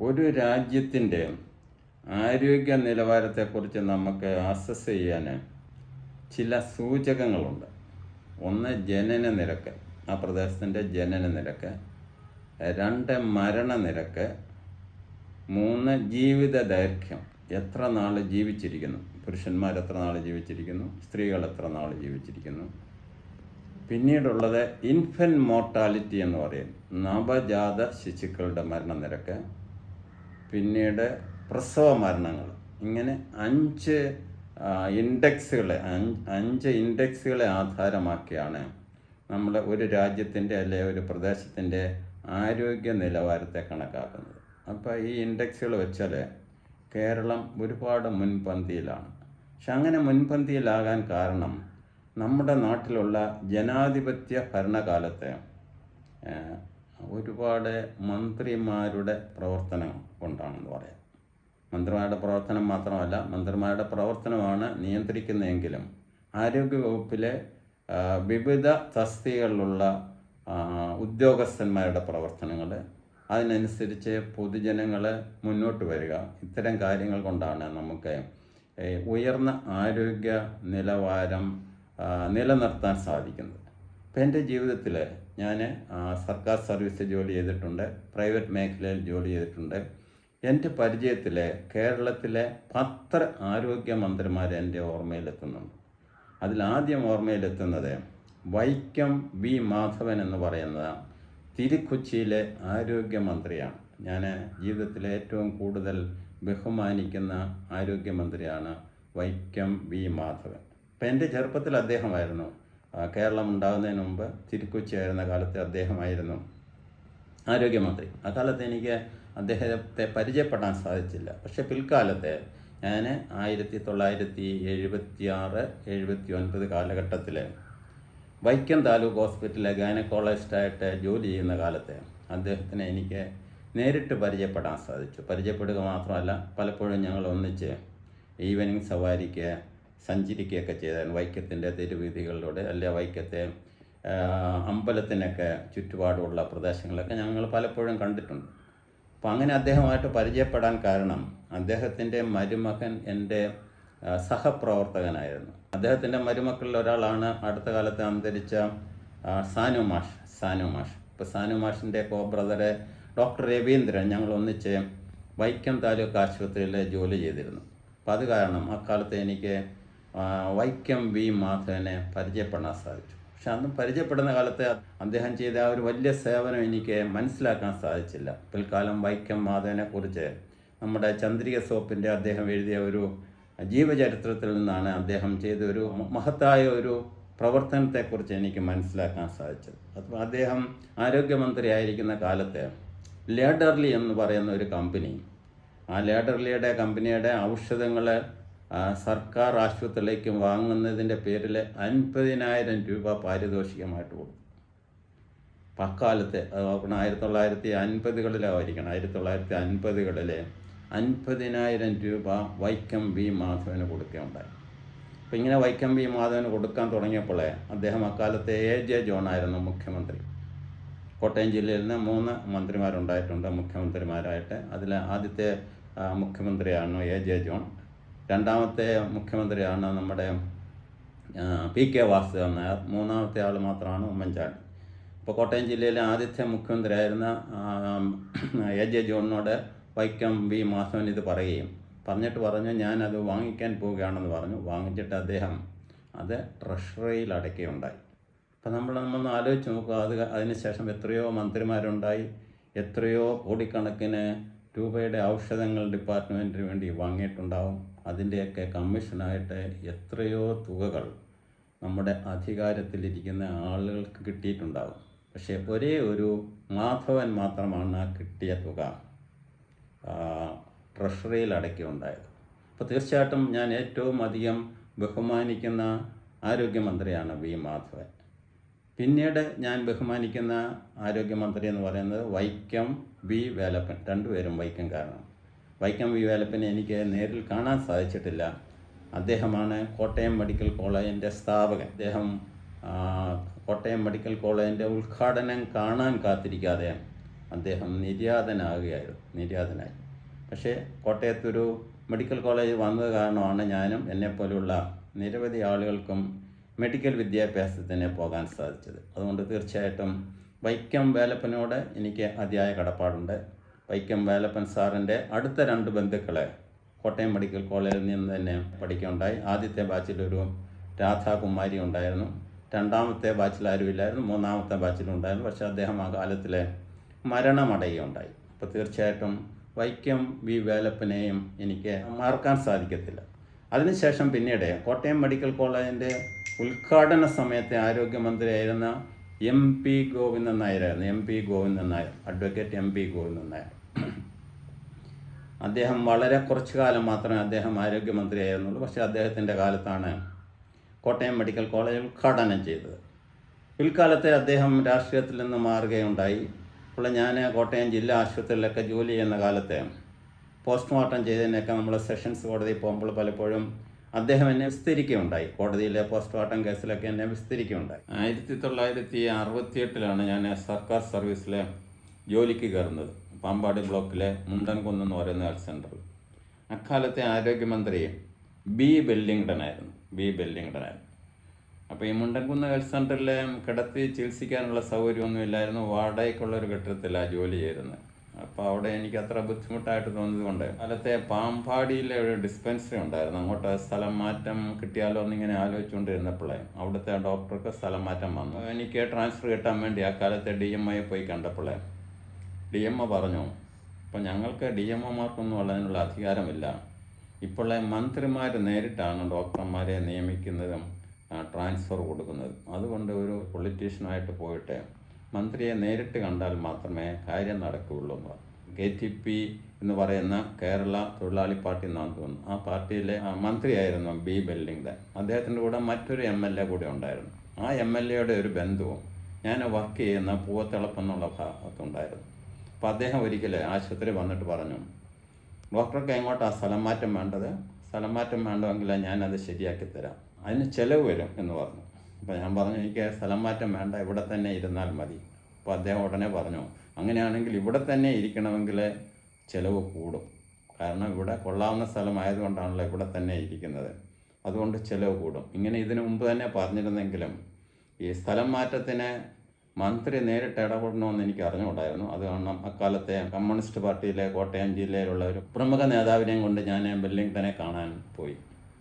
ഒരു രാജ്യത്തിന്റെ ആരോഗ്യ നിലവാരത്തെക്കുറിച്ച് നമുക്ക് അസസ് ചെയ്യാൻ ചില സൂചകങ്ങളുണ്ട്. ഒന്ന് ജനന നിരക്ക് ആ പ്രദേശത്തിന്റെ ജനന നിരക്ക്. രണ്ട് മരണ നിരക്ക്. മൂന്ന് ജീവിത ദൈർഘ്യം എത്ര നാൾ ജീവിച്ചിരിക്കുന്നു. പുരുഷന്മാർ എത്ര നാൾ ജീവിച്ചിരിക്കുന്നു? സ്ത്രീകൾ എത്ര നാൾ ജീവിച്ചിരിക്കുന്നു? പിന്നീടുള്ളത് ഇൻഫൻ മോർട്ടാലിറ്റി എന്ന് പറയും നവജാത ശിശുക്കളുടെ മരണനിരക്ക് പിന്നീട് പ്രസവ മരണങ്ങൾ. ഇങ്ങനെ അഞ്ച് ഇൻഡെക്സുകളെ അഞ്ച് ഇൻഡെക്സുകളെ ആധാരമാക്കിയാണ് നമ്മൾ ഒരു രാജ്യത്തിന്റെ അല്ലെ ഒരു പ്രദേശത്തിന്റെ ആരോഗ്യ നിലവാരത്തെ കണക്കാക്കുന്നത്. അപ്പോൾ ഈ ഇൻഡെക്സുകൾ വെച്ചാൽ കേരളം ഒരുപാട് മുൻപന്തിയിലാണ്. പക്ഷെ അങ്ങനെ മുൻപന്തിയിലാകാൻ കാരണം നമ്മുടെ നാട്ടിലുള്ള ജനാധിപത്യ ഭരണകാലത്തെ ഒരുപാട് മന്ത്രിമാരുടെ പ്രവർത്തനം കൊണ്ടാണെന്ന് പറയാം. മന്ത്രിമാരുടെ പ്രവർത്തനം മാത്രമല്ല മന്ത്രിമാരുടെ പ്രവർത്തനമാണ് നിയന്ത്രിക്കുന്നതെങ്കിലും ആരോഗ്യവകുപ്പിലെ വിവിധ തസ്തികളിലുള്ള ഉദ്യോഗസ്ഥന്മാരുടെ പ്രവർത്തനങ്ങൾ അതിനനുസരിച്ച് പൊതുജനങ്ങൾ മുന്നോട്ട് വരിക. ഇത്തരം കാര്യങ്ങൾ കൊണ്ടാണ് നമുക്ക് ഉയർന്ന ആരോഗ്യ നിലവാരം നിലനിർത്താൻ സാധിക്കുന്നത്. ഇപ്പം എന്റെ ജീവിതത്തിൽ ഞാൻ സർക്കാർ സർവീസ് ജോലി ചെയ്തിട്ടുണ്ട് പ്രൈവറ്റ് മേഖലയിൽ ജോലി ചെയ്തിട്ടുണ്ട്. എന്റെ പരിചയത്തിൽ കേരളത്തിലെ പത്ത് ആരോഗ്യമന്ത്രിമാർ എന്റെ ഓർമ്മയിലെത്തുന്നുണ്ട്. അതിലാദ്യം ഓർമ്മയിലെത്തുന്നത് വൈക്കം വി മാധവൻ എന്ന് പറയുന്ന തിരുക്കൊച്ചിയിലെ ആരോഗ്യമന്ത്രിയാണ് ഞാൻ ജീവിതത്തിലെ ഏറ്റവും കൂടുതൽ ബഹുമാനിക്കുന്ന ആരോഗ്യമന്ത്രിയാണ് വൈക്കം വി മാധവൻ. അപ്പം എന്റെ ചെറുപ്പത്തിൽ അദ്ദേഹമായിരുന്നു. കേരളം ഉണ്ടാകുന്നതിന് മുമ്പ് തിരുക്കൊച്ചി ആയിരുന്ന കാലത്ത് അദ്ദേഹമായിരുന്നു ആരോഗ്യമന്ത്രി. അക്കാലത്ത് എനിക്ക് അദ്ദേഹത്തെ പരിചയപ്പെടാൻ സാധിച്ചില്ല. പക്ഷെ പിൽക്കാലത്ത് ഞാൻ ആയിരത്തി തൊള്ളായിരത്തി എഴുപത്തി ആറ് എഴുപത്തി ഒൻപത് കാലഘട്ടത്തിൽ വൈക്കം താലൂക്ക് ഹോസ്പിറ്റലിലെ ഗൈനക്കോളജിസ്റ്റായിട്ട് ജോലി ചെയ്യുന്ന കാലത്ത് അദ്ദേഹത്തിനെ എനിക്ക് നേരിട്ട് പരിചയപ്പെടാൻ സാധിച്ചു. പരിചയപ്പെടുക മാത്രമല്ല പലപ്പോഴും ഞങ്ങൾ ഒന്നിച്ച് ഈവനിങ് സവാരിക്ക് സഞ്ചരിക്കുകയൊക്കെ ചെയ്തായിരുന്നു. വൈക്കത്തിന്റെ തെരുവീതികളിലൂടെ അല്ലെ വൈക്കത്തെ അമ്പലത്തിനൊക്കെ ചുറ്റുപാടുള്ള പ്രദേശങ്ങളൊക്കെ ഞങ്ങൾ പലപ്പോഴും കണ്ടിട്ടുണ്ട്. അപ്പോൾ അങ്ങനെ അദ്ദേഹമായിട്ട് പരിചയപ്പെടാൻ കാരണം അദ്ദേഹത്തിന്റെ മരുമകൻ എന്റെ സഹപ്രവർത്തകനായിരുന്നു. അദ്ദേഹത്തിന്റെ മരുമക്കളിൽ ഒരാളാണ് അടുത്ത കാലത്ത് അന്തരിച്ച സാനു മാഷ് സാനു മാഷ്. ഇപ്പോൾ സാനു മാഷിന്റെ കോ ബ്രദറെ ഡോക്ടർ രവീന്ദ്രൻ ഞങ്ങൾ ഒന്നിച്ച് വൈക്കം താലൂക്ക് ആശുപത്രിയിൽ ജോലി ചെയ്തിരുന്നു. അപ്പോൾ അത് കാരണം അക്കാലത്ത് എനിക്ക് വൈക്കം വി മാധവനെ പരിചയപ്പെടാൻ സാധിച്ചു. പക്ഷെ അന്ന് പരിചയപ്പെടുന്ന കാലത്ത് അദ്ദേഹം ചെയ്ത ആ ഒരു വലിയ സേവനം എനിക്ക് മനസ്സിലാക്കാൻ സാധിച്ചില്ല. പിൽക്കാലം വൈക്കം മാധവനെ കുറിച്ച് നമ്മുടെ ചന്ദ്രിക സോപ്പിന്റെ അദ്ദേഹം എഴുതിയ ഒരു ജീവചരിത്രത്തിൽ നിന്നാണ് അദ്ദേഹം ചെയ്ത ഒരു മഹത്തായ ഒരു പ്രവർത്തനത്തെക്കുറിച്ച് എനിക്ക് മനസ്സിലാക്കാൻ സാധിച്ചത്. അപ്പോൾ അദ്ദേഹം ആരോഗ്യമന്ത്രി ആയിരിക്കുന്ന കാലത്ത് ലേഡർലി എന്ന് പറയുന്ന ഒരു കമ്പനി ആ ലേഡർലിയുടെ കമ്പനിയുടെ ഔഷധങ്ങൾ സർക്കാർ ആശുപത്രിയിലേക്ക് വാങ്ങുന്നതിന്റെ പേരിൽ അൻപതിനായിരം രൂപ പാരിതോഷികമായിട്ട് കൊടുക്കും പക്കാലത്തെ അത് ആയിരത്തി തൊള്ളായിരത്തി അൻപതുകളിലായിരിക്കണം. ആയിരത്തി തൊള്ളായിരത്തി അൻപതുകളിലെ അൻപതിനായിരം രൂപ വൈക്കം വി മാധവന് കൊടുക്കുകയുണ്ടായി. അപ്പം ഇങ്ങനെ വൈക്കം വി മാധവന് കൊടുക്കാൻ തുടങ്ങിയപ്പോൾ അദ്ദേഹം അക്കാലത്തെ എ ജെ ജോണായിരുന്നു മുഖ്യമന്ത്രി. കോട്ടയം ജില്ലയിൽ നിന്ന് മൂന്ന് മന്ത്രിമാരുണ്ടായിട്ടുണ്ട്. മുഖ്യമന്ത്രിമാരായിട്ട് അതിൽ ആദ്യത്തെ മുഖ്യമന്ത്രിയാണ് എ ജെ ജോൺ. രണ്ടാമത്തെ മുഖ്യമന്ത്രിയാണ് നമ്മുടെ പി കെ വാസുദേവൻ നായർ. മൂന്നാമത്തെ ആൾ മാത്രമാണ് ഉമ്മൻചാണ്ടി. ഇപ്പോൾ കോട്ടയം ജില്ലയിലെ ആദ്യത്തെ മുഖ്യമന്ത്രിയായിരുന്ന എ ജെ ജോണിനോട് വൈക്കം വി മാധവൻ ഇത് പറയുകയും പറഞ്ഞിട്ട് പറഞ്ഞു ഞാനത് വാങ്ങിക്കാൻ പോവുകയാണെന്ന് പറഞ്ഞു. വാങ്ങിച്ചിട്ട് അദ്ദേഹം അത് ട്രഷറിയിൽ അടയ്ക്കുകയുണ്ടായി. അപ്പം നമ്മൾ നമ്മളൊന്ന് ആലോചിച്ച് നോക്കുക അത് അതിനുശേഷം എത്രയോ മന്ത്രിമാരുണ്ടായി എത്രയോ കോടിക്കണക്കിന് രൂപയുടെ ഔഷധങ്ങൾ ഡിപ്പാർട്ട്മെന്റിന് വേണ്ടി വാങ്ങിയിട്ടുണ്ടാവും. അതിന്റെയൊക്കെ കമ്മീഷനായിട്ട് എത്രയോ തുകകൾ നമ്മുടെ അധികാരത്തിലിരിക്കുന്ന ആളുകൾക്ക് കിട്ടിയിട്ടുണ്ടാകും പക്ഷേ ഒരേ ഒരു മാധവൻ മാത്രമാണ് കിട്ടിയ തുക ട്രഷറിയിൽ അടയ്ക്കുകയുണ്ടായത്. അപ്പോൾ തീർച്ചയായിട്ടും ഞാൻ ഏറ്റവും അധികം ബഹുമാനിക്കുന്ന ആരോഗ്യമന്ത്രിയാണ് വി മാധവൻ. പിന്നീട് ഞാൻ ബഹുമാനിക്കുന്ന ആരോഗ്യമന്ത്രി എന്ന് പറയുന്നത് വൈക്കം വി വേലപ്പൻ. രണ്ടുപേരും വൈക്കംകാരനാണ് വൈക്കം വി വേലപ്പനെ എനിക്ക് നേരിൽ കാണാൻ സാധിച്ചിട്ടില്ല. അദ്ദേഹമാണ് കോട്ടയം മെഡിക്കൽ കോളേജിന്റെ സ്ഥാപകൻ. അദ്ദേഹം കോട്ടയം മെഡിക്കൽ കോളേജിന്റെ ഉദ്ഘാടനം കാണാൻ കാത്തിരിക്കാതെ അദ്ദേഹം നിര്യാതനാകുകയായിരുന്നു നിര്യാതനായി. പക്ഷേ കോട്ടയത്തൊരു മെഡിക്കൽ കോളേജ് വന്നത് കാരണമാണ് ഞാനും എന്നെപ്പോലുള്ള നിരവധി ആളുകൾക്കും മെഡിക്കൽ വിദ്യാഭ്യാസത്തിന് പോകാൻ സാധിച്ചത്. അതുകൊണ്ട് തീർച്ചയായിട്ടും വൈക്കം വേലപ്പനോട് എനിക്ക് അതിയായ കടപ്പാടുണ്ട്. വൈക്കം വേലപ്പൻ സാറിന്റെ അടുത്ത രണ്ട് ബന്ധുക്കളെ കോട്ടയം മെഡിക്കൽ കോളേജിൽ നിന്ന് തന്നെ പഠിക്കുകയുണ്ടായി. ആദ്യത്തെ ബാച്ചിലൊരു രാധാകുമാരി ഉണ്ടായിരുന്നു. രണ്ടാമത്തെ ബാച്ചിൽ ആരുമില്ലായിരുന്നു മൂന്നാമത്തെ ബാച്ചിലുണ്ടായിരുന്നു പക്ഷേ അദ്ദേഹം ആ കാലത്തിലെ മരണമടയുകയുണ്ടായി. അപ്പോൾ തീർച്ചയായിട്ടും വൈക്കം വി വേലപ്പനെയും എനിക്ക് മറക്കാൻ സാധിക്കത്തില്ല. അതിനുശേഷം പിന്നീട് കോട്ടയം മെഡിക്കൽ കോളേജിന്റെ ഉദ്ഘാടന സമയത്തെ ആരോഗ്യമന്ത്രിയായിരുന്ന M P Govindan നായരായിരുന്നു. M P Govindan Nair advocate M P Govindan Nair. അദ്ദേഹം വളരെ കുറച്ചു കാലം മാത്രമേ അദ്ദേഹം ആരോഗ്യമന്ത്രിയായിരുന്നുള്ളൂ പക്ഷേ അദ്ദേഹത്തിന്റെ കാലത്താണ് കോട്ടയം മെഡിക്കൽ കോളേജ് ഉദ്ഘാടനം ചെയ്തത്. പിൽക്കാലത്തെ അദ്ദേഹം രാഷ്ട്രീയത്തിൽ നിന്ന് മാറുകയുണ്ടായി. അപ്പോൾ ഞാൻ കോട്ടയം ജില്ലാ ആശുപത്രിയിലൊക്കെ ജോലി ചെയ്യുന്ന കാലത്ത് പോസ്റ്റ്മോർട്ടം ചെയ്തതിനൊക്കെ നമ്മൾ സെഷൻസ് കോടതി പോകുമ്പോൾ പലപ്പോഴും അദ്ദേഹം എന്നെ വിസ്തരിക്കുകയുണ്ടായി. കോടതിയിലെ പോസ്റ്റ്മോർട്ടം കേസിലൊക്കെ എന്നെ വിസ്തരിക്കുകയുണ്ടായി. ആയിരത്തി തൊള്ളായിരത്തി അറുപത്തിയെട്ടിലാണ് ഞാൻ സർക്കാർ സർവീസിൽ ജോലിക്ക് കയറുന്നത്. പാമ്പാടി ബ്ലോക്കിലെ മുണ്ടൻകുന്ന് എന്ന് പറയുന്ന ഹെൽത്ത് സെന്ററിൽ അക്കാലത്തെ ആരോഗ്യമന്ത്രി ബി ബെല്ലിംഗ്ടൺ ആയിരുന്നു ബി ബെല്ലിംഗ്ടൺ ആയിരുന്നു അപ്പോൾ ഈ മുണ്ടൻകുന്ന് ഹെൽത്ത് സെന്ററിൽ കിടത്തി ചികിത്സിക്കാനുള്ള സൗകര്യമൊന്നും ഇല്ലായിരുന്നു വാടകയ്ക്കുള്ള ഒരു കെട്ടിടത്തിലാണ് ജോലി ചെയ്തിരുന്നത് അപ്പോൾ അവിടെ എനിക്ക് അത്ര ബുദ്ധിമുട്ടായിട്ട് തോന്നിയതുകൊണ്ട് കാലത്തെ പാമ്പാടിയിലെ ഒരു ഡിസ്പെൻസറി ഉണ്ടായിരുന്നു. അങ്ങോട്ട് സ്ഥലം മാറ്റം കിട്ടിയാലോ എന്നിങ്ങനെ ആലോചിച്ചുകൊണ്ടിരുന്നപ്പോഴേ അവിടുത്തെ ഡോക്ടർക്ക് സ്ഥലം മാറ്റം വന്നു. എനിക്ക് ട്രാൻസ്ഫർ കിട്ടാൻ വേണ്ടി അക്കാലത്തെ കാലത്തെ ഡി എം ഐ പോയി കണ്ടപ്പോഴേ ഡി എം ഒ പറഞ്ഞു? ഇപ്പം ഞങ്ങൾക്ക് ഡി എം ഒമാർക്കൊന്നും ഉള്ളതിനുള്ള അധികാരമില്ല. ഇപ്പോൾ മന്ത്രിമാർ നേരിട്ടാണ് ഡോക്ടർമാരെ നിയമിക്കുന്നതും ട്രാൻസ്ഫർ കൊടുക്കുന്നത്. അതുകൊണ്ട് ഒരു പൊളിറ്റീഷ്യനായിട്ട് പോയിട്ട് മന്ത്രിയെ നേരിട്ട് കണ്ടാൽ മാത്രമേ കാര്യം നടക്കുകയുള്ളൂ എന്ന് കെ ടി പി എന്ന് പറയുന്ന കേരള തൊഴിലാളി പാർട്ടി എന്നാണ് തോന്നുന്നു. ആ പാർട്ടിയിലെ മന്ത്രിയായിരുന്നു ബി ബെല്ലിംഗ്ടൺ അദ്ദേഹത്തിന്റെ കൂടെ മറ്റൊരു എം എൽ എ കൂടെ ഉണ്ടായിരുന്നു. ആ എം എൽ എയുടെ ഒരു ബന്ധുവും ഞാൻ വർക്ക് ചെയ്യുന്ന പൂവത്തിളപ്പെന്നുള്ള ഭാഗത്തുണ്ടായിരുന്നു. അപ്പോൾ അദ്ദേഹം ഒരിക്കൽ ആശുപത്രി വന്നിട്ട് പറഞ്ഞു ഡോക്ടർക്ക് എങ്ങോട്ടാണ് സ്ഥലം മാറ്റം വേണ്ടത് സ്ഥലം മാറ്റം വേണ്ടെങ്കിൽ ഞാനത് ശരിയാക്കി തരാം. അതിന് ചിലവ് വരും എന്ന് പറഞ്ഞു. അപ്പോൾ ഞാൻ പറഞ്ഞു എനിക്ക് സ്ഥലം മാറ്റം വേണ്ട ഇവിടെ തന്നെ ഇരുന്നാൽ മതി. അപ്പോൾ അദ്ദേഹം ഉടനെ പറഞ്ഞു അങ്ങനെയാണെങ്കിൽ ഇവിടെ തന്നെ ഇരിക്കണമെങ്കിൽ ചിലവ് കൂടും. കാരണം ഇവിടെ കൊള്ളാവുന്ന സ്ഥലമായതുകൊണ്ടാണല്ലോ ഇവിടെ തന്നെ ഇരിക്കുന്നത്. അതുകൊണ്ട് ചിലവ് കൂടും. ഇങ്ങനെ ഇതിനു മുമ്പ് തന്നെ പറഞ്ഞിരുന്നെങ്കിലും ഈ സ്ഥലം മാറ്റത്തിന് മന്ത്രി നേരിട്ട് ഇടപെടണമെന്ന് എനിക്ക് അറിഞ്ഞുകൂടായിരുന്നു. അത് കാരണം അക്കാലത്തെ കമ്മ്യൂണിസ്റ്റ് പാർട്ടിയിലെ കോട്ടയം ജില്ലയിലുള്ള ഒരു പ്രമുഖ നേതാവിനെയും കൊണ്ട് ഞാൻ വെല്ലിംഗ്ടനെ കാണാൻ പോയി.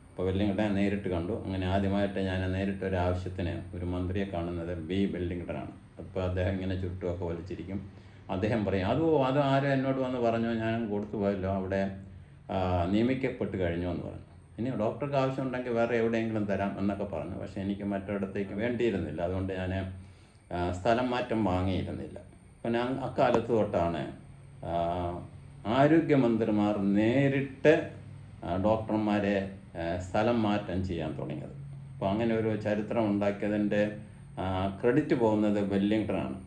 അപ്പോൾ വെല്ലിംഗ്ടനെ നേരിട്ട് കണ്ടു. അങ്ങനെ ആദ്യമായിട്ട് ഞാൻ നേരിട്ട് ഒരു ആവശ്യത്തിന് ഒരു മന്ത്രിയെ കാണുന്നത് ബി വെല്ലിംഗ്ടനാണ്. അപ്പോൾ അദ്ദേഹം ഇങ്ങനെ ചുറ്റുമൊക്കെ വലിച്ചിരിക്കും. അദ്ദേഹം പറയും അത് അത് ആരും എന്നോട് വന്ന് പറഞ്ഞു? ഞാൻ കൊടുത്തു പോയല്ലോ. അവിടെ നിയമിക്കപ്പെട്ട് കഴിഞ്ഞു എന്ന് പറഞ്ഞു. ഇനി ഡോക്ടർക്ക് ആവശ്യമുണ്ടെങ്കിൽ വേറെ എവിടെയെങ്കിലും തരാം എന്നൊക്കെ പറഞ്ഞു. പക്ഷേ എനിക്ക് മറ്റൊരിടത്തേക്ക് വേണ്ടിയിരുന്നില്ല. അതുകൊണ്ട് ഞാൻ സ്ഥലം മാറ്റം വാങ്ങിയിരുന്നില്ല. ഞാൻ അക്കാലത്ത് തൊട്ടാണ് ആരോഗ്യമന്ത്രിമാർ നേരിട്ട് ഡോക്ടർമാരെ സ്ഥലം മാറ്റം ചെയ്യാൻ തുടങ്ങിയത്. അപ്പോൾ അങ്ങനെ ഒരു ചരിത്രം ഉണ്ടാക്കിയതിന്റെ ക്രെഡിറ്റ് പോകുന്നത് വെല്ലിംഗ്ടണാണ്.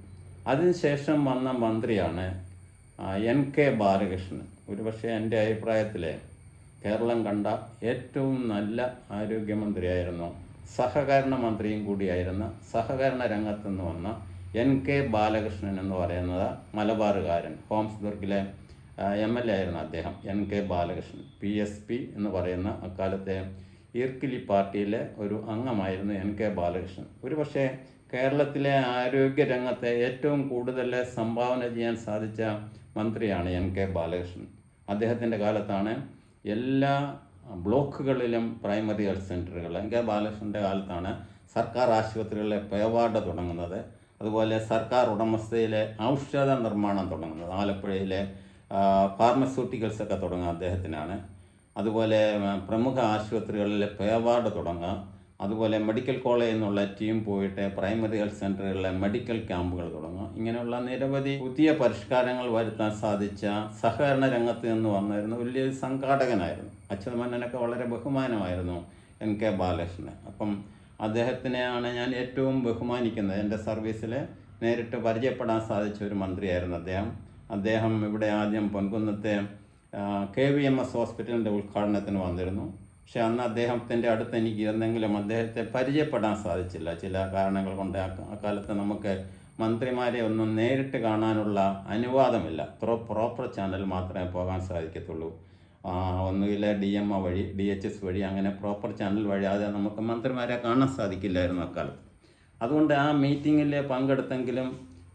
അതിനുശേഷം വന്ന മന്ത്രിയാണ് എൻ കെ ബാലകൃഷ്ണൻ. ഒരുപക്ഷെ എന്റെ അഭിപ്രായത്തിൽ കേരളം കണ്ട ഏറ്റവും നല്ല ആരോഗ്യമന്ത്രിയായിരുന്നു സഹകരണ മന്ത്രിയും കൂടിയായിരുന്ന സഹകരണ രംഗത്ത് നിന്ന് വന്ന എൻ കെ ബാലകൃഷ്ണൻ എന്ന് പറയുന്നത് മലബാറുകാരൻ ഹോംസ്ബർഗിലെ എം എൽ എ ആയിരുന്നു അദ്ദേഹം N K Balakrishnan. P S P എന്ന് പറയുന്ന അക്കാലത്തെ ഈർക്കിലി പാർട്ടിയിലെ ഒരു അംഗമായിരുന്നു എൻ കെ ബാലകൃഷ്ണൻ. ഒരുപക്ഷെ കേരളത്തിലെ ആരോഗ്യ രംഗത്തെ ഏറ്റവും കൂടുതൽ സംഭാവന ചെയ്യാൻ സാധിച്ച മന്ത്രിയാണ് എൻ കെ ബാലകൃഷ്ണൻ. അദ്ദേഹത്തിന്റെ കാലത്താണ് എല്ലാ ബ്ലോക്കുകളിലും പ്രൈമറി ഹെൽത്ത് സെന്ററുകൾ എൻ കെ ബാലകൃഷ്ണന്റെ കാലത്താണ് സർക്കാർ ആശുപത്രികളിലെ പേവാർഡ് തുടങ്ങുന്നത്. അതുപോലെ സർക്കാർ ഉടമസ്ഥയിലെ ഔഷധ നിർമ്മാണം തുടങ്ങുന്നത്. ആലപ്പുഴയിലെ ഫാർമസ്യൂട്ടിക്കൽസ് ഒക്കെ തുടങ്ങുക അദ്ദേഹത്തിനാണ്. അതുപോലെ പ്രമുഖ ആശുപത്രികളിലെ പേവാർഡ് തുടങ്ങുക അതുപോലെ മെഡിക്കൽ കോളേജ് എന്നുള്ള ടീം പോയിട്ട് പ്രൈമറി ഹെൽത്ത് സെന്ററുകളിലെ മെഡിക്കൽ ക്യാമ്പുകൾ തുടങ്ങുക. ഇങ്ങനെയുള്ള നിരവധി പുതിയ പരിഷ്കാരങ്ങൾ വരുത്താൻ സാധിച്ച സഹകരണ രംഗത്ത് നിന്ന് വന്നിരുന്ന വലിയൊരു സംഘാടകനായിരുന്നു. അച്യുതമന്നനൊക്കെ വളരെ ബഹുമാനമായിരുന്നു എൻ കെ ബാലകൃഷ്ണൻ. അപ്പം അദ്ദേഹത്തിനെയാണ് ഞാൻ ഏറ്റവും ബഹുമാനിക്കുന്നത്. എന്റെ സർവീസിൽ നേരിട്ട് പരിചയപ്പെടാൻ സാധിച്ച ഒരു മന്ത്രിയായിരുന്നു അദ്ദേഹം. അദ്ദേഹം ഇവിടെ ആദ്യം പൊൻകുന്നത്തെ കെ വി എം എസ് ഹോസ്പിറ്റലിന്റെ ഉദ്ഘാടനത്തിന് വന്നിരുന്നു. പക്ഷെ അന്ന് അദ്ദേഹത്തിന്റെ അടുത്ത് എനിക്ക് എന്തെങ്കിലും അദ്ദേഹത്തെ പരിചയപ്പെടാൻ സാധിച്ചില്ല. ചില കാരണങ്ങൾ കൊണ്ട് അക്കാലത്ത് നമുക്ക് മന്ത്രിമാരെ ഒന്നും നേരിട്ട് കാണാനുള്ള അനുവാദമില്ല. പ്രോ പ്രോപ്പർ ചാനൽ മാത്രമേ പോകാൻ സാധിക്കത്തുള്ളൂ. ഒന്നുകിൽ ഡി എം ഒ വഴി ഡി എച്ച് എസ് വഴി അങ്ങനെ പ്രോപ്പർ ചാനൽ വഴി അത് നമുക്ക് മന്ത്രിമാരെ കാണാൻ സാധിക്കില്ലായിരുന്നു അക്കാലത്ത് അതുകൊണ്ട് ആ മീറ്റിങ്ങിൽ പങ്കെടുത്തെങ്കിലും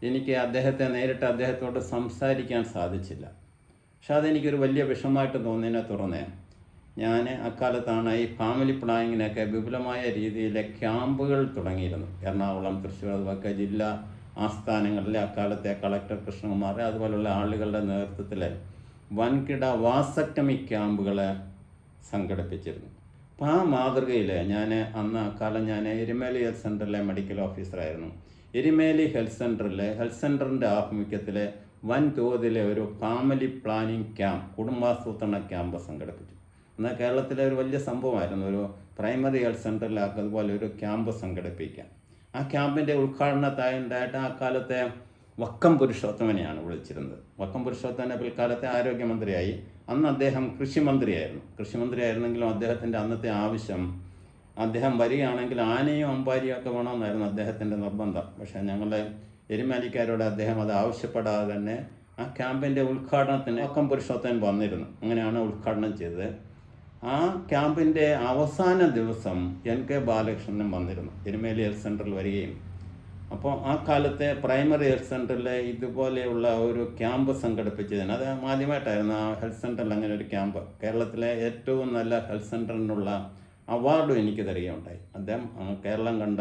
എനിക്ക് അദ്ദേഹത്തെ നേരിട്ട് അദ്ദേഹത്തോട് സംസാരിക്കാൻ സാധിച്ചില്ല. പക്ഷെ അതെനിക്കൊരു വലിയ വിഷമമായിട്ട് തോന്നിയതിനെ തുടർന്ന് ഞാൻ അക്കാലത്താണ് ഈ ഫാമിലി പ്ലാനിങ്ങിനൊക്കെ വിപുലമായ രീതിയിൽ ക്യാമ്പുകൾ തുടങ്ങിയിരുന്നു എറണാകുളം തൃശ്ശൂർ അതുപോലെ ജില്ലാ ആസ്ഥാനങ്ങളിലെ അക്കാലത്തെ കളക്ടർ കൃഷ്ണകുമാർ അതുപോലുള്ള ആളുകളുടെ നേതൃത്വത്തിൽ വൻകിട വാസക്ടമി ക്യാമ്പുകൾ സംഘടിപ്പിച്ചിരുന്നു. അപ്പോൾ ആ മാതൃകയിൽ ഞാൻ അന്ന് അക്കാലം ഞാൻ എരുമേലി ഹെൽത്ത് സെന്ററിലെ മെഡിക്കൽ ഓഫീസറായിരുന്നു എരുമേലി ഹെൽത്ത് സെന്ററിലെ ഹെൽത്ത് സെന്ററിന്റെ ആഭിമുഖ്യത്തിൽ വൻതോതിലെ ഒരു ഫാമിലി പ്ലാനിങ് ക്യാമ്പ് കുടുംബാസൂത്രണ ക്യാമ്പ് സംഘടിപ്പിച്ചു. എന്നാൽ കേരളത്തിലെ ഒരു വലിയ സംഭവമായിരുന്നു. ഒരു പ്രൈമറി ഹെൽത്ത് സെന്ററിലാക്കുക അതുപോലെ ഒരു ക്യാമ്പ് സംഘടിപ്പിക്കാം. ആ ക്യാമ്പിന്റെ ഉദ്ഘാടനത്തായി ഉണ്ടായിട്ട് ആ കാലത്തെ വക്കം പുരുഷോത്തമനെയാണ് വിളിച്ചിരുന്നത്. വക്കം പുരുഷോത്തമനെ പിൽക്കാലത്തെ ആരോഗ്യമന്ത്രിയായി. അന്ന് അദ്ദേഹം കൃഷിമന്ത്രിയായിരുന്നു. കൃഷിമന്ത്രിയായിരുന്നെങ്കിലും അദ്ദേഹത്തിന്റെ അന്നത്തെ ആവശ്യം അദ്ദേഹം വരികയാണെങ്കിൽ ആനയും അമ്പാരിയും ഒക്കെ വേണമെന്നായിരുന്നു അദ്ദേഹത്തിന്റെ നിർബന്ധം. പക്ഷേ ഞങ്ങളുടെ എരുമാലിക്കാരോട് അദ്ദേഹം അത് ആവശ്യപ്പെടാതെ തന്നെ ആ ക്യാമ്പിന്റെ ഉദ്ഘാടനത്തിന് വക്കം പുരുഷോത്തമൻ വന്നിരുന്നു. അങ്ങനെയാണ് ഉദ്ഘാടനം ചെയ്തത്. ആ ക്യാമ്പിന്റെ അവസാന ദിവസം എൻ കെ ബാലകൃഷ്ണനും വന്നിരുന്നു. എരുമേലി ഹെൽത്ത് സെന്ററിൽ വരികയും. അപ്പോൾ ആ കാലത്തെ പ്രൈമറി ഹെൽത്ത് സെന്ററിലെ ഇതുപോലെയുള്ള ഒരു ക്യാമ്പ് സംഘടിപ്പിച്ചതിന് അത് ആദ്യമായിട്ടായിരുന്നു ആ ഹെൽത്ത് സെന്ററിൽ അങ്ങനെ ഒരു ക്യാമ്പ്. കേരളത്തിലെ ഏറ്റവും നല്ല ഹെൽത്ത് സെന്ററിനുള്ള അവാർഡും എനിക്ക് തരികയുണ്ടായി. അദ്ദേഹം കേരളം കണ്ട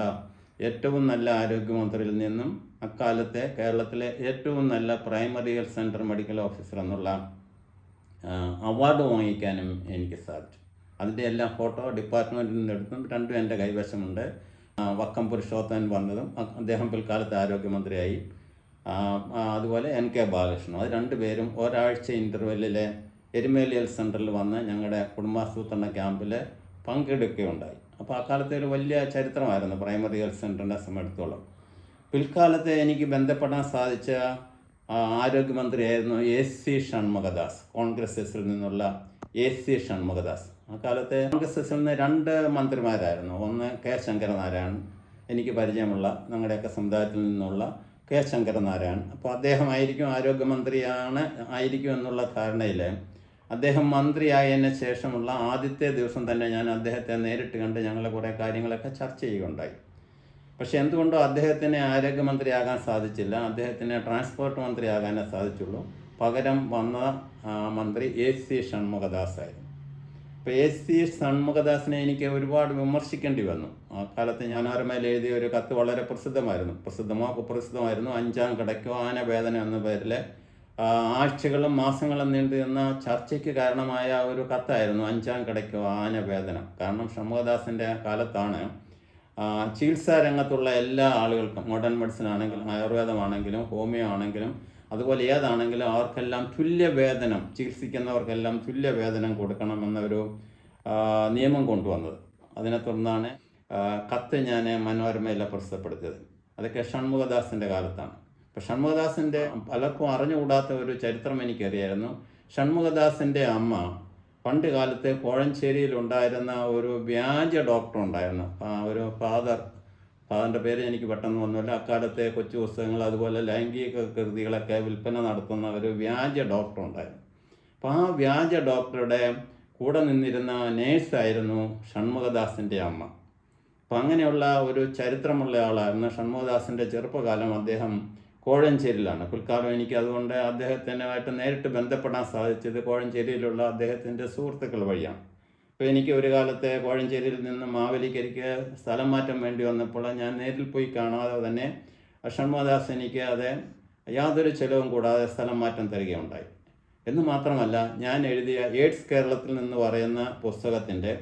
ഏറ്റവും നല്ല ആരോഗ്യമന്ത്രിയിൽ നിന്നും അക്കാലത്തെ കേരളത്തിലെ ഏറ്റവും നല്ല primary health centre medical officer എന്നുള്ള അവാർഡ് വാങ്ങിക്കാനും എനിക്ക് സാധിച്ചു. അതിന്റെ എല്ലാം ഫോട്ടോ ഡിപ്പാർട്ട്മെന്റിൽ നിന്ന് എടുത്തും രണ്ടും എന്റെ കൈവശമുണ്ട്. വക്കം പുരുഷോത്തൻ വന്നതും അദ്ദേഹം പിൽക്കാലത്ത് ആരോഗ്യമന്ത്രിയായി. അതുപോലെ എൻ കെ ബാലകൃഷ്ണൻ. അത് രണ്ടുപേരും ഒരാഴ്ച ഇന്റർവെല്ലിലെ എരുമേലി ഹെൽത്ത് സെന്ററിൽ വന്ന് ഞങ്ങളുടെ കുടുംബാസൂത്രണ ക്യാമ്പിൽ പങ്കെടുക്കുകയുണ്ടായി. അപ്പോൾ ആ കാലത്തെ ഒരു വലിയ ചരിത്രമായിരുന്നു പ്രൈമറി ഹെൽത്ത് സെന്ററിന്റെ സംബന്ധിച്ചിടത്തോളം പിൽക്കാലത്ത് എനിക്ക് ബന്ധപ്പെടാൻ സാധിച്ച ആരോഗ്യമന്ത്രിയായിരുന്നു എ സി ഷൺമുഖദാസ് കോൺഗ്രസ് എസിൽ നിന്നുള്ള എ സി ഷൺമുഖദാസ്. ആ കോൺഗ്രസ് എസിൽ നിന്ന് രണ്ട് മന്ത്രിമാരായിരുന്നു. ഒന്ന് കെ ശങ്കരനാരായണൻ എനിക്ക് പരിചയമുള്ള ഞങ്ങളുടെയൊക്കെ സമുദായത്തിൽ നിന്നുള്ള കെ ശങ്കരനാരായണൻ അപ്പോൾ അദ്ദേഹമായിരിക്കും ആരോഗ്യമന്ത്രിയാണ് ആയിരിക്കും എന്നുള്ള ധാരണയിൽ അദ്ദേഹം മന്ത്രിയായതിന് ശേഷമുള്ള ആദ്യത്തെ ദിവസം തന്നെ ഞാൻ അദ്ദേഹത്തെ നേരിട്ട് കണ്ട് ഞങ്ങൾ കുറേ കാര്യങ്ങളൊക്കെ ചർച്ച ചെയ്യുകയുണ്ടായി. പക്ഷെ എന്തുകൊണ്ടോ അദ്ദേഹത്തിന് ആരോഗ്യമന്ത്രിയാകാൻ സാധിച്ചില്ല. അദ്ദേഹത്തിന് ട്രാൻസ്പോർട്ട് മന്ത്രിയാകാനേ സാധിച്ചുള്ളൂ. പകരം വന്ന മന്ത്രി എ സി ഷൺമുഖദാസ് ആയിരുന്നു അപ്പോൾ എ സി ഷൺമുഖദാസിനെ എനിക്ക് ഒരുപാട് വിമർശിക്കേണ്ടി വന്നു. ആ കാലത്ത് ഞാൻ ആരുമേൽ എഴുതിയ ഒരു കത്ത് വളരെ പ്രസിദ്ധമായിരുന്നു. പ്രസിദ്ധമോ കുപ്രസിദ്ധമായിരുന്നു അഞ്ചാം കിടക്കോ ആന വേദന എന്ന പേരിൽ ആ, ആഴ്ചകളും മാസങ്ങളും നീണ്ടു നിന്ന ചർച്ചയ്ക്ക് കാരണമായ ഒരു കത്തായിരുന്നു അഞ്ചാം കിടക്കോ ആന വേദന. കാരണം ഷൺമുഖദാസിന്റെ കാലത്താണ് ചികിത്സാ രംഗത്തുള്ള എല്ലാ ആളുകൾക്കും മോഡേൺ മെഡിസിൻ ആണെങ്കിലും ആയുർവേദമാണെങ്കിലും ഹോമിയോ ആണെങ്കിലും അതുപോലെ ഏതാണെങ്കിലും അവർക്കെല്ലാം തുല്യ വേതനം ചികിത്സിക്കുന്നവർക്കെല്ലാം തുല്യ വേതനം കൊടുക്കണമെന്നൊരു നിയമം കൊണ്ടുവന്നത്. അതിനെ തുടർന്നാണ് കത്ത് ഞാൻ മനോരമയിൽ പ്രസിദ്ധപ്പെടുത്തിയത്. അതൊക്കെ ഷൺമുഖദാസിന്റെ കാലത്താണ്. അപ്പം ഷൺമുഖദാസിന്റെ പലർക്കും അറിഞ്ഞുകൂടാത്ത ഒരു ചരിത്രം എനിക്കറിയായിരുന്നു. ഷൺമുഖദാസിന്റെ അമ്മ പണ്ട് കാലത്ത് കോഴഞ്ചേരിയിൽ ഉണ്ടായിരുന്ന ഒരു വ്യാജ ഡോക്ടർ ഉണ്ടായിരുന്നു. ഒരു ഫാദർ ഫാദറിന്റെ പേര് എനിക്ക് പെട്ടെന്ന് വന്നില്ല. അക്കാലത്തെ കൊച്ചു പുസ്തകങ്ങൾ അതുപോലെ ലൈംഗിക കൃതികളൊക്കെ വിൽപ്പന നടത്തുന്ന ഒരു വ്യാജ ഡോക്ടർ ഉണ്ടായിരുന്നു. അപ്പോൾ ആ വ്യാജ ഡോക്ടറുടെ കൂടെ നിന്നിരുന്ന നേഴ്സായിരുന്നു ഷൺമുഖദാസിന്റെ അമ്മ. അപ്പം അങ്ങനെയുള്ള ഒരു ചരിത്രമുള്ള ആളായിരുന്നു ഷൺമുഖദാസിന്റെ ചെറുപ്പകാലം. അദ്ദേഹം കോഴഞ്ചേരിയിലാണ്. പിൽക്കാലം എനിക്ക് അതുകൊണ്ട് അദ്ദേഹത്തിനുമായിട്ട് നേരിട്ട് ബന്ധപ്പെടാൻ സാധിച്ചത് കോഴഞ്ചേരിയിലുള്ള അദ്ദേഹത്തിന്റെ സുഹൃത്തുക്കൾ വഴിയാണ്. അപ്പോൾ എനിക്ക് ഒരു കാലത്തെ കോഴഞ്ചേരിയിൽ നിന്ന് മാവേലിക്കരിക്ക് സ്ഥലം മാറ്റം വേണ്ടി വന്നപ്പോൾ ഞാൻ നേരിൽ പോയി കാണാതെ തന്നെ ഷൺമദാസ് എനിക്ക് അത് യാതൊരു ചെലവും കൂടാതെ സ്ഥലം മാറ്റം തരികയുണ്ടായി. എന്ന് മാത്രമല്ല ഞാൻ എഴുതിയ എയ്ഡ്സ് കേരളത്തിൽ നിന്ന് പറയുന്ന പുസ്തകത്തിന്റെ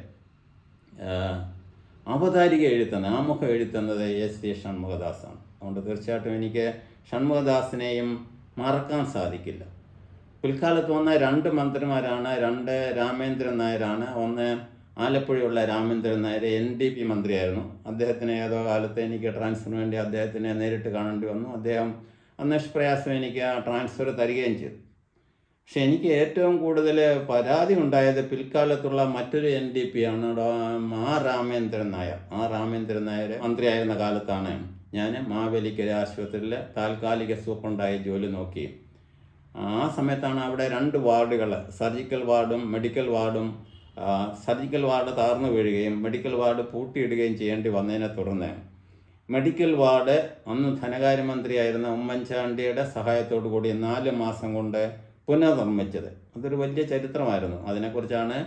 അവതാരിക എഴുത്തുന്ന ആമുഖം എഴുത്തുന്നത് എസ് സി ഷൺമുഖദാസാണ് അതുകൊണ്ട് തീർച്ചയായിട്ടും എനിക്ക് ഷൺമുഖദാസിനെയും മറക്കാൻ സാധിക്കില്ല. പിൽക്കാലത്ത് വന്ന രണ്ട് മന്ത്രിമാരാണ് രണ്ട് രാമേന്ദ്രൻ നായരാണ്. ഒന്ന് ആലപ്പുഴയുള്ള Ramendran Nair N D P മന്ത്രിയായിരുന്നു. അദ്ദേഹത്തിന് ഏതോ കാലത്ത് എനിക്ക് ട്രാൻസ്ഫറിന് വേണ്ടി അദ്ദേഹത്തിനെ നേരിട്ട് കാണേണ്ടി വന്നു. അദ്ദേഹം നിഷ്പ്രയാസം എനിക്ക് ആ ട്രാൻസ്ഫർ തരികയും ചെയ്തു. പക്ഷെ എനിക്ക് ഏറ്റവും കൂടുതൽ പരാതി ഉണ്ടായത് പിൽക്കാലത്തുള്ള മറ്റൊരു എൻ ഡി പി ആണ് ആ രാമേന്ദ്രൻ നായർ. ആ രാമേന്ദ്രൻ നായർ മന്ത്രിയായിരുന്ന കാലത്താണ് ഞാൻ മാവേലിക്കര ആശുപത്രിയിലെ താൽക്കാലിക സൂപ്രണ്ടായി ജോലി നോക്കി. ആ സമയത്താണ് അവിടെ രണ്ട് വാർഡുകൾ സർജിക്കൽ വാർഡും മെഡിക്കൽ വാർഡും സർജിക്കൽ വാർഡ് താർന്നു വീഴുകയും മെഡിക്കൽ വാർഡ് പൂട്ടിയിടുകയും ചെയ്യേണ്ടി വന്നതിനെ തുടർന്ന് മെഡിക്കൽ വാർഡ് അന്ന് ധനകാര്യമന്ത്രിയായിരുന്ന ഉമ്മൻചാണ്ടിയുടെ സഹായത്തോടു കൂടി നാല് മാസം കൊണ്ട് പുനർനിർമ്മിച്ചത്. അതൊരു വലിയ ചരിത്രമായിരുന്നു. അതിനെക്കുറിച്ചാണ്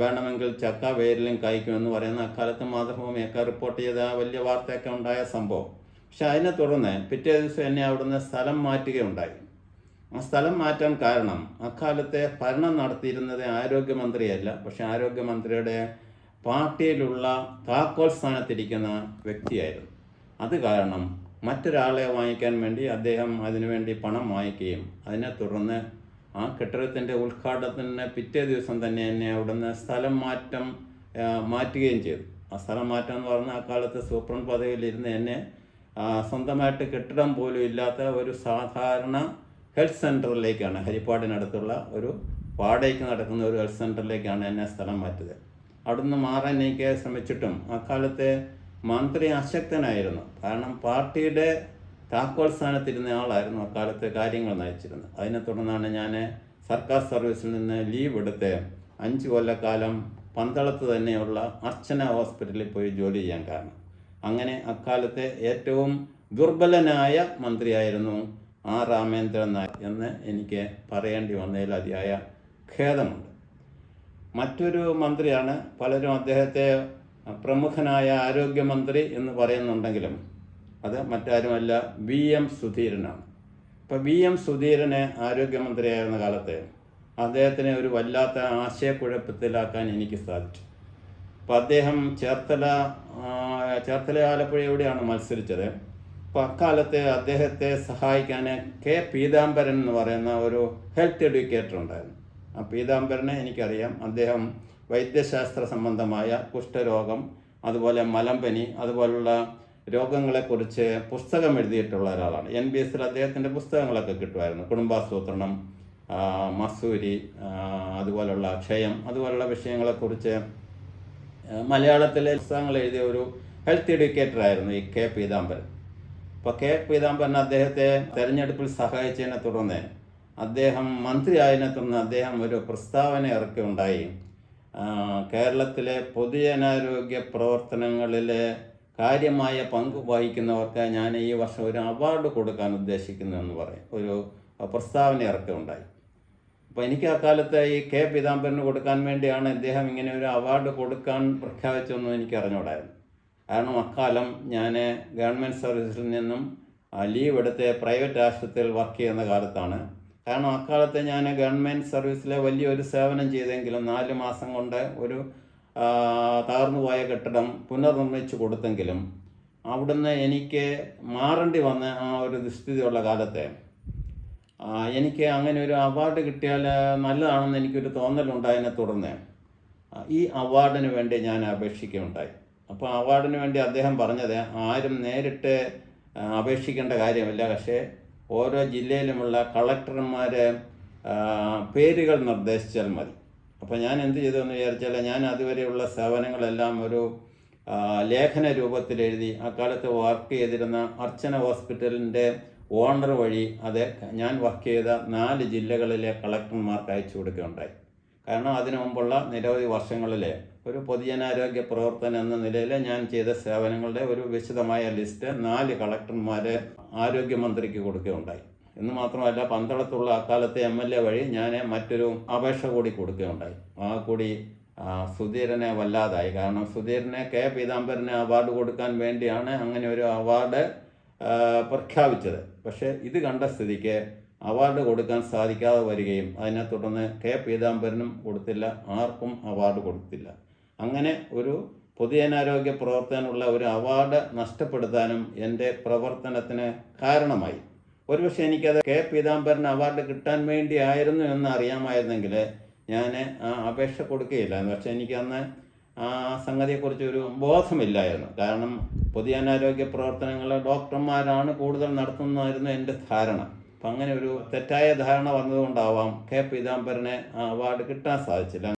വേണമെങ്കിൽ ചക്ക വേരിലും കായ്ക്കുമെന്ന് പറയുന്ന അക്കാലത്ത് മാതൃഭൂമിയൊക്കെ റിപ്പോർട്ട് ചെയ്ത വലിയ വാർത്തയൊക്കെ ഉണ്ടായ സംഭവം. പക്ഷെ അതിനെ തുടർന്ന് പിറ്റേ ദിവസം എന്നെ അവിടുന്ന് സ്ഥലം മാറ്റുകയുണ്ടായി. ആ സ്ഥലം മാറ്റാൻ കാരണം അക്കാലത്തെ ഭരണം നടത്തിയിരുന്നത് ആരോഗ്യമന്ത്രിയല്ല. പക്ഷെ ആരോഗ്യമന്ത്രിയുടെ പാർട്ടിയിലുള്ള താക്കോൽ സ്ഥാനത്തിരിക്കുന്ന വ്യക്തിയായിരുന്നു. അത് കാരണം മറ്റൊരാളെ വാങ്ങിക്കാൻ വേണ്ടി അദ്ദേഹം അതിനുവേണ്ടി പണം വാങ്ങിക്കുകയും അതിനെ തുടർന്ന് ആ കെട്ടിടത്തിന്റെ ഉദ്ഘാടനത്തിന് പിറ്റേ ദിവസം തന്നെ എന്നെ അവിടുന്ന് സ്ഥലം മാറ്റം മാറ്റുകയും ചെയ്തു. ആ സ്ഥലം മാറ്റം എന്ന് പറഞ്ഞാൽ ആ കാലത്ത് സൂപ്രണ്ട് പദവിയിലിരുന്ന് എന്നെ സ്വന്തമായിട്ട് കെട്ടിടം പോലും ഇല്ലാത്ത ഒരു സാധാരണ ഹെൽത്ത് സെന്ററിലേക്കാണ് ഹരിപ്പാടിനടുത്തുള്ള ഒരു വാടകയ്ക്ക് നടക്കുന്ന ഒരു ഹെൽത്ത് സെന്ററിലേക്കാണ് എന്നെ സ്ഥലം മാറ്റിയത്. അവിടുന്ന് മാറാൻ എനിക്ക് ശ്രമിച്ചിട്ടും അക്കാലത്തെ മന്ത്രി അശക്തനായിരുന്നു. കാരണം പാർട്ടിയുടെ താക്കോൽ സ്ഥാനത്തിരുന്ന ആളായിരുന്നു അക്കാലത്ത് കാര്യങ്ങൾ നയിച്ചിരുന്നത്. അതിനെ തുടർന്നാണ് ഞാൻ സർക്കാർ സർവീസിൽ നിന്ന് ലീവ് എടുത്ത് അഞ്ച് കൊല്ലക്കാലം പന്തളത്ത് തന്നെയുള്ള അർച്ചന ഹോസ്പിറ്റലിൽ പോയി ജോലി ചെയ്യാൻ കാരണം. അങ്ങനെ അക്കാലത്തെ ഏറ്റവും ദുർബലനായ മന്ത്രിയായിരുന്നു ആർ രാമേന്ദ്രൻ നായർ എന്ന് എനിക്ക് പറയേണ്ടി വന്നതിൽ അതിയായ ഖേദമുണ്ട്. മറ്റൊരു മന്ത്രിയാണ് പലരും അദ്ദേഹത്തെ പ്രമുഖനായ ആരോഗ്യമന്ത്രി എന്ന് പറയുന്നുണ്ടെങ്കിലും അത് മറ്റാരുമല്ല വി എം സുധീരനാണ്. ഇപ്പോൾ വി എം സുധീരന് ആരോഗ്യമന്ത്രിയായിരുന്ന കാലത്ത് അദ്ദേഹത്തിനെ ഒരു വല്ലാത്ത ആശയക്കുഴപ്പത്തിലാക്കാൻ എനിക്ക് സാധിച്ചു. അപ്പോൾ അദ്ദേഹം ചേർത്തല ചേർത്തല ആലപ്പുഴയോടെയാണ് മത്സരിച്ചത്. അപ്പോൾ അക്കാലത്ത് അദ്ദേഹത്തെ സഹായിക്കാൻ കെ പീതാംബരൻ എന്ന് പറയുന്ന ഒരു ഹെൽത്ത് എഡ്യൂക്കേറ്റർ ഉണ്ടായിരുന്നു. ആ പീതാംബരനെ എനിക്കറിയാം. അദ്ദേഹം വൈദ്യശാസ്ത്ര സംബന്ധമായ കുഷ്ഠരോഗം അതുപോലെ മലമ്പനി അതുപോലുള്ള രോഗങ്ങളെക്കുറിച്ച് പുസ്തകം എഴുതിയിട്ടുള്ള ഒരാളാണ്. എൻ ബി എസിൽ അദ്ദേഹത്തിന്റെ പുസ്തകങ്ങളൊക്കെ കിട്ടുമായിരുന്നു. കുടുംബാസൂത്രണം മസൂരി അതുപോലുള്ള ക്ഷയം അതുപോലുള്ള വിഷയങ്ങളെക്കുറിച്ച് മലയാളത്തിലെ പുസ്തകങ്ങൾ എഴുതിയ ഒരു ഹെൽത്ത് എഡ്യൂക്കേറ്റർ ആയിരുന്നു ഈ കെ പീതാംബരൻ. അപ്പോൾ കെ പീതാംബരൻ അദ്ദേഹത്തെ തെരഞ്ഞെടുപ്പിൽ സഹായിച്ചതിനെ തുടർന്ന് അദ്ദേഹം മന്ത്രിയായതിനെ തുടർന്ന് അദ്ദേഹം ഒരു പ്രസ്താവന ഇറക്കുകയുണ്ടായി ഉണ്ടായി കേരളത്തിലെ പൊതുജനാരോഗ്യ പ്രവർത്തനങ്ങളിലെ കാര്യമായ പങ്ക് വഹിക്കുന്നവർക്ക് ഞാൻ ഈ വർഷം ഒരു അവാർഡ് കൊടുക്കാൻ ഉദ്ദേശിക്കുന്നു എന്ന് പറയും. ഒരു പ്രസ്താവന ഇറക്കുകയുണ്ടായി അപ്പോൾ എനിക്ക് അക്കാലത്ത് ഈ കെ പീതാംബരന് കൊടുക്കാൻ വേണ്ടിയാണ് ഇദ്ദേഹം ഇങ്ങനെ ഒരു അവാർഡ് കൊടുക്കാൻ പ്രഖ്യാപിച്ചതെന്ന് എനിക്ക് അറിഞ്ഞുകൂടായിരുന്നു. കാരണം അക്കാലം ഞാൻ ഗവൺമെന്റ് സർവീസിൽ നിന്നും ലീവ് എടുത്ത് പ്രൈവറ്റ് ആശുപത്രിയിൽ വർക്ക് ചെയ്യുന്ന കാലത്താണ്. കാരണം അക്കാലത്ത് ഞാൻ ഗവൺമെന്റ് സർവീസിലെ വലിയൊരു സേവനം ചെയ്തെങ്കിലും നാല് മാസം കൊണ്ട് ഒരു തകർന്നുപോയ കെട്ടിടം പുനർനിർമ്മിച്ചു കൊടുത്തെങ്കിലും അവിടുന്ന് എനിക്ക് മാറേണ്ടി വന്ന ആ ഒരു ദുസ്ഥിതിയുള്ള കാലത്തെ എനിക്ക് അങ്ങനെ ഒരു അവാർഡ് കിട്ടിയാൽ നല്ലതാണെന്ന് എനിക്കൊരു തോന്നലുണ്ടായതിനെ തുടർന്ന്. ഈ അവാർഡിന് വേണ്ടി ഞാൻ അപേക്ഷിക്കുകയുണ്ടായി. അപ്പോൾ അവാർഡിന് വേണ്ടി അദ്ദേഹം പറഞ്ഞത് ആരും നേരിട്ട് അപേക്ഷിക്കേണ്ട കാര്യമില്ല. പക്ഷേ ഓരോ ജില്ലയിലുമുള്ള കളക്ടർമാരെ പേരുകൾ നിർദ്ദേശിച്ചാൽ മതി. അപ്പോൾ ഞാൻ എന്ത് ചെയ്തു എന്ന് വിചാരിച്ചാൽ ഞാൻ അതുവരെയുള്ള സേവനങ്ങളെല്ലാം ഒരു ലേഖന രൂപത്തിൽ എഴുതി അക്കാലത്ത് വർക്ക് ചെയ്തിരുന്ന അർച്ചന ഹോസ്പിറ്റലിന്റെ ഓണർ വഴി അത് ഞാൻ വർക്ക് ചെയ്ത നാല് ജില്ലകളിലെ കളക്ടർമാർക്ക് അയച്ചു കൊടുക്കുകയുണ്ടായി. കാരണം അതിനു മുമ്പുള്ള നിരവധി വർഷങ്ങളിലെ ഒരു പൊതുജനാരോഗ്യ പ്രവർത്തനം എന്ന നിലയിൽ ഞാൻ ചെയ്ത സേവനങ്ങളുടെ ഒരു വിശദമായ ലിസ്റ്റ് നാല് കളക്ടർമാരെ ആരോഗ്യമന്ത്രിക്ക് കൊടുക്കുകയുണ്ടായി. എന്ന് മാത്രമല്ല പന്തളത്തുള്ള അക്കാലത്തെ എം എൽ എ വഴി ഞാൻ മറ്റൊരു അപേക്ഷ കൂടി കൊടുക്കുകയുണ്ടായി. ആ കൂടി സുധീരനെ വല്ലാതായി. കാരണം സുധീരനെ കെ പീതാംബരന് അവാർഡ് കൊടുക്കാൻ വേണ്ടിയാണ് അങ്ങനെ ഒരു അവാർഡ് പ്രഖ്യാപിച്ചത്. പക്ഷേ ഇത് കണ്ട സ്ഥിതിക്ക് അവാർഡ് കൊടുക്കാൻ സാധിക്കാതെ വരികയും അതിനെ തുടർന്ന് കെ പീതാംബരനും കൊടുത്തില്ല ആർക്കും അവാർഡ് കൊടുത്തില്ല. അങ്ങനെ ഒരു പൊതുജനാരോഗ്യ പ്രവർത്തനമുള്ള ഒരു അവാർഡ് നഷ്ടപ്പെടുത്താനും എന്റെ പ്രവർത്തനത്തിന് കാരണമായി. ഒരുപക്ഷെ എനിക്കത് കെ പീതാംബരൻ അവാർഡ് കിട്ടാൻ വേണ്ടി ആയിരുന്നു എന്ന് അറിയാമായിരുന്നെങ്കിൽ ഞാൻ ആ അപേക്ഷ എന്ന് വെച്ചാൽ എനിക്കന്ന് ആ സംഗതിയെക്കുറിച്ച് ഒരു ബോധമില്ലായിരുന്നു. കാരണം പൊതുജനാരോഗ്യ പ്രവർത്തനങ്ങൾ ഡോക്ടർമാരാണ് കൂടുതൽ നടത്തുന്നതായിരുന്നു എന്റെ ധാരണ. അപ്പം അങ്ങനെ ഒരു തെറ്റായ ധാരണ വന്നതുകൊണ്ടാവാം കെ പീതാംബരനെ അവാർഡ് കിട്ടാൻ സാധിച്ചില്ല.